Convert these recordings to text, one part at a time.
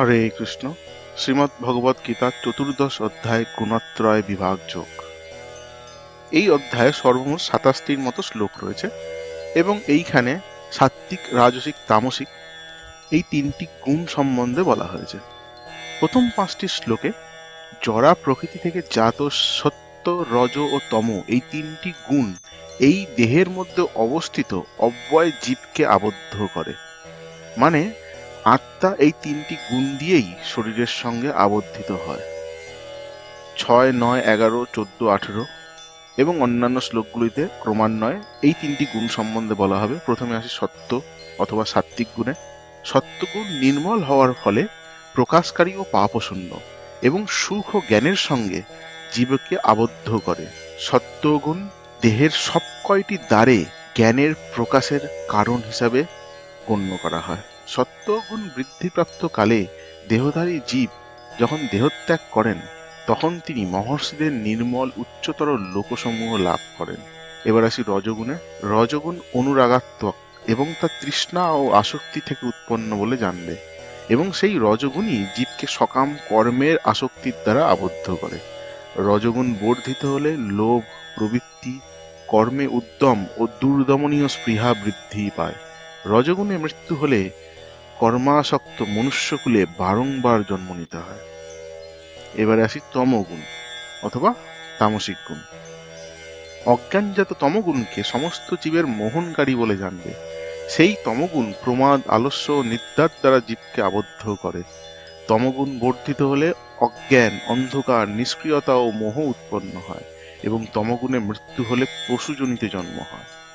হরে কৃষ্ণ। শ্রীমদ্ ভগবদ গীতার চতুর্দশ অধ্যায় গুণত্রয় বিভাগ যোগ। এই অধ্যায়ে সর্বমোট সাতাশটির মতো শ্লোক রয়েছে এবং এইখানে সাত্বিক রাজসিক, তামসিক এই তিনটি গুণ সম্বন্ধে বলা হয়েছে। প্রথম পাঁচটি শ্লোকে জরা প্রকৃতি থেকে জাত, সত্য, রজ ও তম এই তিনটি গুণ এই দেহের মধ্যে অবস্থিত অব্যয় জীবকে আবদ্ধ করে। মানে আত্মা এই তিনটি গুণ দিয়েই শরীরের সঙ্গে আবদ্ধিত হয়। ছয়, নয়, এগারো, চোদ্দ, আঠেরো এবং অন্যান্য শ্লোকগুলিতে ক্রমান্বয়ে এই তিনটি গুণ সম্বন্ধে বলা হবে। প্রথমে আসে সত্য অথবা সাত্ত্বিক গুণে। সত্যগুণ নির্মল হওয়ার ফলে প্রকাশকারী ও পাপশূন্য এবং সুখ ও জ্ঞানের সঙ্গে জীবকে আবদ্ধ করে। সত্যগুণ দেহের সব কয়টি দ্বারে জ্ঞানের প্রকাশের কারণ হিসাবে গণ্য করা হয়। সত্যগুণ বৃদ্ধিপ্রাপ্ত কালে দেহধারী জীব যখন দেহত্যাগ করেন, তখন তিনি মহর্ষিদের নির্মল উচ্চতর লোকসমূহ লাভ করেন। এবার আসি রজগুণে। রজগুণ অনুরাগাত্মক এবং তার তৃষ্ণা ও আসক্তি থেকে উৎপন্ন বলে জানবে এবং সেই রজগুণই জীবকে সকাম কর্মের আসক্তির দ্বারা আবদ্ধ করে। রজগুণ বর্ধিত হলে লোভ, প্রবৃত্তি, কর্মে উদ্যম ও দুর্দমনীয় স্পৃহা বৃদ্ধি পায়। রজগুণে মৃত্যু হলে কর্মাসক্ত মনুষ্যকুলে বারংবার জন্ম নিতে হয়। এবারে আসি তমগুণ অথবা তামসিক গুণ। অজ্ঞানজাত তমগুণকে সমস্ত জীবের মোহনকারী বলে জানবে। সেই তমগুণ প্রমাদ, আলস্য নিদ্রার দ্বারা জীবকে আবদ্ধ করে। তমগুণ বর্ধিত হলে অজ্ঞান, অন্ধকার, নিষ্ক্রিয়তা ও মোহ উৎপন্ন হয় এবং তমগুণে মৃত্যু হলে পশুজনিতে জন্ম হয়।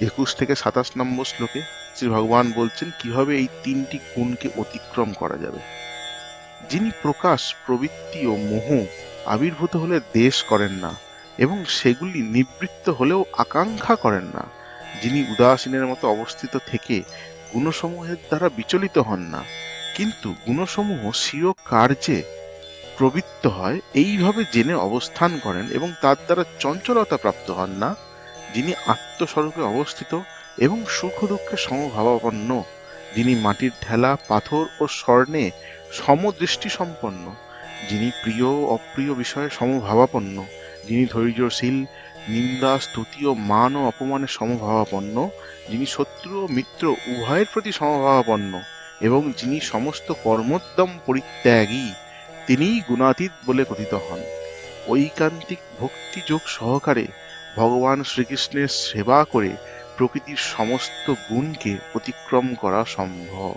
একুশ থেকে সাতাশ নম্বর শ্লোকে শ্রী ভগবান বলছেন, কীভাবে এই তিনটি গুণকে অতিক্রম করা যাবে? যিনি প্রকাশ, প্রবৃত্তি ও মোহ আবির্ভূত হলে দেশ করেন না এবং সেগুলি নিবৃত্ত হলেও আকাঙ্ক্ষা করেন না, যিনি উদাসীনের মতো অবস্থিত থেকে গুণসমূহের দ্বারা বিচলিত হন না। কিন্তু গুণসমূহ স্বীয় কার্যে প্রবৃত্ত হয়, এইভাবে জেনে অবস্থান করেন এবং তার দ্বারা চঞ্চলতা প্রাপ্ত হন না। যিনি আত্মস্বরূপে অবস্থিত এবং সুখ দুঃখে সমভাবাপন্ন, যিনি মাটির ঢেলা পাথর ও স্বর্ণে সমদৃষ্টি সম্পন্ন যিনি প্রিয় অপ্রিয় বিষয়ে সমভাবাপন্ন, যিনি ধৈর্যশীল, নিন্দা, স্তুতি ও মান ও অপমানে সমভাবাপন্ন, যিনি শত্রু ও মিত্র উভয়ের প্রতি সমভাবাপন্ন, এবং যিনি সমস্ত কর্মোদ্যম পরিত্যাগী, তিনিই গুণাতীত বলে কথিত হন। ঐকান্তিক ভক্তিযোগ সহকারে ভগবান শ্রীকৃষ্ণের সেবা করে প্রকৃতির সমস্ত গুণকে অতিক্রম করা সম্ভব।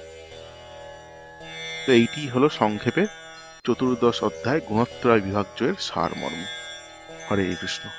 তো এইটি হলো সংক্ষেপে চতুর্দশ অধ্যায় গুণত্রয় বিভাগ জয়ের সারমর্ম। হরে কৃষ্ণ।